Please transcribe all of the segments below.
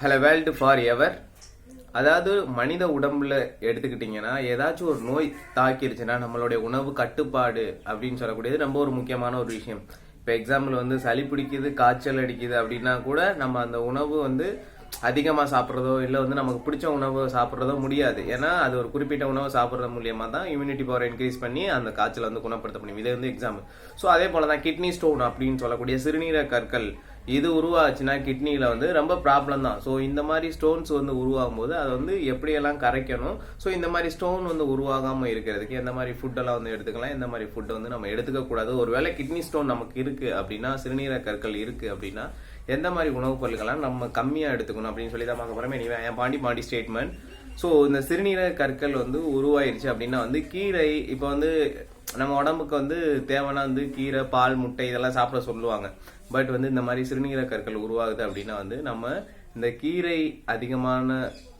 Hello world for ever அதாவது மனித உடம்புல எடுத்துக்கிட்டிங்கன்னா ஏதாச்சும் ஒரு நோய் தாக்கிருச்சுன்னா நம்மளுடைய உணவு கட்டுப்பாடு அப்படின்னு சொல்லக்கூடியது ரொம்ப ஒரு முக்கியமான ஒரு விஷயம். இப்போ எக்ஸாம்பிள் வந்து சளி பிடிக்குது காய்ச்சல் அடிக்குது அப்படின்னா கூட நம்ம அந்த உணவு வந்து அதிகமாக சாப்பிட்றதோ இல்லை வந்து நமக்கு பிடிச்ச உணவு சாப்பிட்றதோ முடியாது. ஏன்னா அது ஒரு குறிப்பிட்ட உணவு சாப்பிட்றது மூலியமாக தான் இம்யூனிட்டி பவர் இன்க்ரீஸ் பண்ணி அந்த காய்ச்சல் வந்து குணப்படுத்த முடியும். இதே வந்து எக்ஸாம்பிள் ஸோ அதே போல தான் கிட்னி ஸ்டோன் அப்படின்னு சொல்லக்கூடிய சிறுநீரக கற்கள் இது உருவாச்சுன்னா கிட்னியில் வந்து ரொம்ப ப்ராப்ளம் தான். ஸோ இந்த மாதிரி ஸ்டோன்ஸ் வந்து உருவாகும் போது அதை வந்து எப்படியெல்லாம் கரைக்கணும்? ஸோ இந்த மாதிரி ஸ்டோன் வந்து உருவாகாமல் இருக்கிறதுக்கு எந்த மாதிரி ஃபுட்டெல்லாம் வந்து எடுத்துக்கலாம்? எந்த மாதிரி ஃபுட்டை வந்து நம்ம எடுத்துக்கக்கூடாது ஒருவேளை கிட்னி ஸ்டோன் நமக்கு இருக்குது அப்படின்னா சிறுநீரக கற்கள் இருக்குது அப்படின்னா எந்த மாதிரி உணவுப் பொருட்கள்லாம் நம்ம கம்மியாக எடுத்துக்கணும் அப்படின்னு சொல்லி தான் பார்க்க போகிறோம் என் பாண்டி பாண்டி ஸ்டேட்மெண்ட் ஸோ இந்த சிறுநீரக கற்கள் வந்து உருவாயிருச்சு அப்படின்னா வந்து கீரை இப்போ வந்து நம்ம உடம்புக்கு வந்து தேவைன்னா வந்து கீரை பால் முட்டை இதெல்லாம் சாப்பிட சொல்லுவாங்க. பட் வந்து இந்த மாதிரி சிறுநீரக கற்கள் உருவாகுது அப்படின்னா வந்து நம்ம இந்த கீரை அதிகமான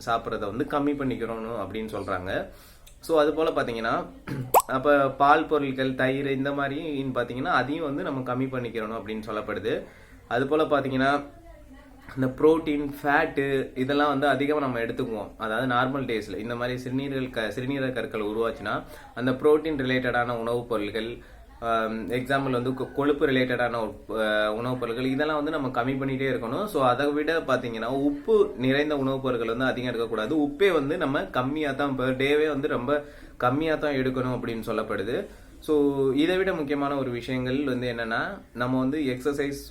சாப்பிட்றத வந்து கம்மி பண்ணிக்கிறோம் அப்படின்னு சொல்கிறாங்க ஸோ அது போல் பார்த்தீங்கன்னா அப்போ பால் பொருட்கள் தயிர் இந்த மாதிரின்னு பார்த்தீங்கன்னா அதையும் வந்து நம்ம கம்மி பண்ணிக்கிறணும் அப்படின்னு சொல்லப்படுது. அது போல் பார்த்தீங்கன்னா இந்த புரோட்டீன் ஃபேட்டு இதெல்லாம் வந்து அதிகமாக நம்ம எடுத்துக்குவோம். அதாவது நார்மல் டேஸில். இந்த மாதிரி சிறுநீரல் க சிறுநீரக கற்கள் உருவாச்சுன்னா அந்த புரோட்டீன் ரிலேட்டடான உணவுப் பொருட்கள் எக்ஸாம்பிள் வந்து கொ- கொழுப்பு ரிலேட்டடான உணவுப் பொருட்கள் இதெல்லாம் வந்து நம்ம கம்மி பண்ணிகிட்டே இருக்கணும். ஸோ அதை விட பார்த்தீங்கன்னா உப்பு நிறைந்த உணவுப் பொருட்கள் வந்து அதிகம் எடுக்கக்கூடாது. உப்பே வந்து நம்ம கம்மியாக தான் பெர் டேவே வந்து ரொம்ப கம்மியாக தான் எடுக்கணும் அப்படின்னு சொல்லப்படுது. ஸோ இதை விட முக்கியமான ஒரு விஷயங்கள் வந்து என்னென்னா நம்ம வந்து எக்ஸசைஸ்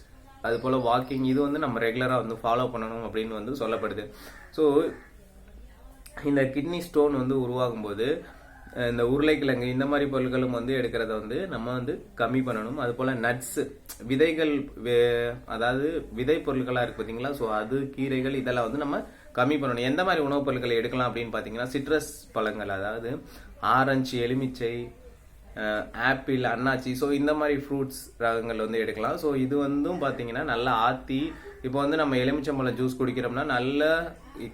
அது போல் வாக்கிங் இது வந்து நம்ம ரெகுலராக வந்து ஃபாலோ பண்ணணும் அப்படின்னு வந்து சொல்லப்படுது. ஸோ இந்த கிட்னி ஸ்டோன் வந்து உருவாகும்போது இந்த உருளைக்கிழங்கு இந்த மாதிரி பொருட்களும் வந்து எடுக்கிறத வந்து நம்ம வந்து கம்மி பண்ணணும். அது போல் நட்ஸு விதைகள் வே- அதாவது விதை பொருட்களாக இருக்கு பார்த்தீங்களா ஸோ அது கீரைகள் இதெல்லாம் வந்து நம்ம கம்மி பண்ணணும். எந்த மாதிரி உணவுப் பொருட்களை எடுக்கலாம் அப்படின்னு பார்த்தீங்கன்னா சிட்ரஸ் பழங்கள் அதாவது ஆரஞ்சு எலுமிச்சை ஆப்பிள் அன்னாச்சி. ஸோ இந்த மாதிரி ஃப்ரூட்ஸ் ரகங்கள் வந்து எடுக்கலாம். ஸோ இது வந்தும் பார்த்தீங்கன்னா நல்லா ஆற்றி இப்போ வந்து நம்ம எலுமிச்சம்பழம் ஜூஸ் குடிக்கிறோம்னா நல்ல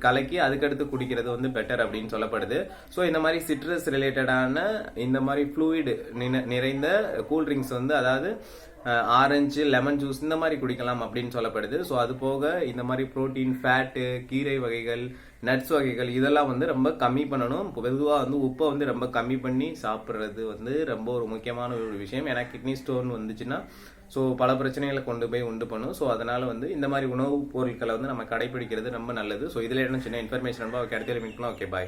கலக்கி அதுக்கடுத்து குடிக்கிறது வந்து பெட்டர் அப்படின்னு சொல்லப்படுது. ஸோ இந்த மாதிரி சிட்ரஸ் ரிலேட்டடான இந்த மாதிரி ஃப்ளூயிடு நிறைந்த கூல் ட்ரிங்க்ஸ் வந்து அதாவது ஆரஞ்சு லெமன் ஜூஸ் இந்த மாதிரி குடிக்கலாம் அப்படின்னு சொல்லப்படுது. ஸோ அது போக இந்த மாதிரி புரோட்டீன் ஃபேட்டு கீரை வகைகள் நட்ஸ் வகைகள் இதெல்லாம் வந்து ரொம்ப கம்மி பண்ணணும். பொதுவாக வந்து உப்பை வந்து ரொம்ப கம்மி பண்ணி சாப்பிட்றது வந்து ரொம்ப ஒரு முக்கியமான ஒரு விஷயம். ஏன்னா கிட்னி ஸ்டோன் வந்துச்சுன்னா ஸோ பல பிரச்சனைகளை கொண்டு போய் உண்டு பண்ணும். ஸோ அதனால் வந்து இந்த மாதிரி உணவுப் பொருட்களை வந்து நம்ம கடைபிடிக்கிறது ரொம்ப நல்லது. ஸோ இதில் என்ன சின்ன இன்ஃபர்மேஷன் ஓகே அடுத்த மீட் பண்ணலாம் ஓகே பாய்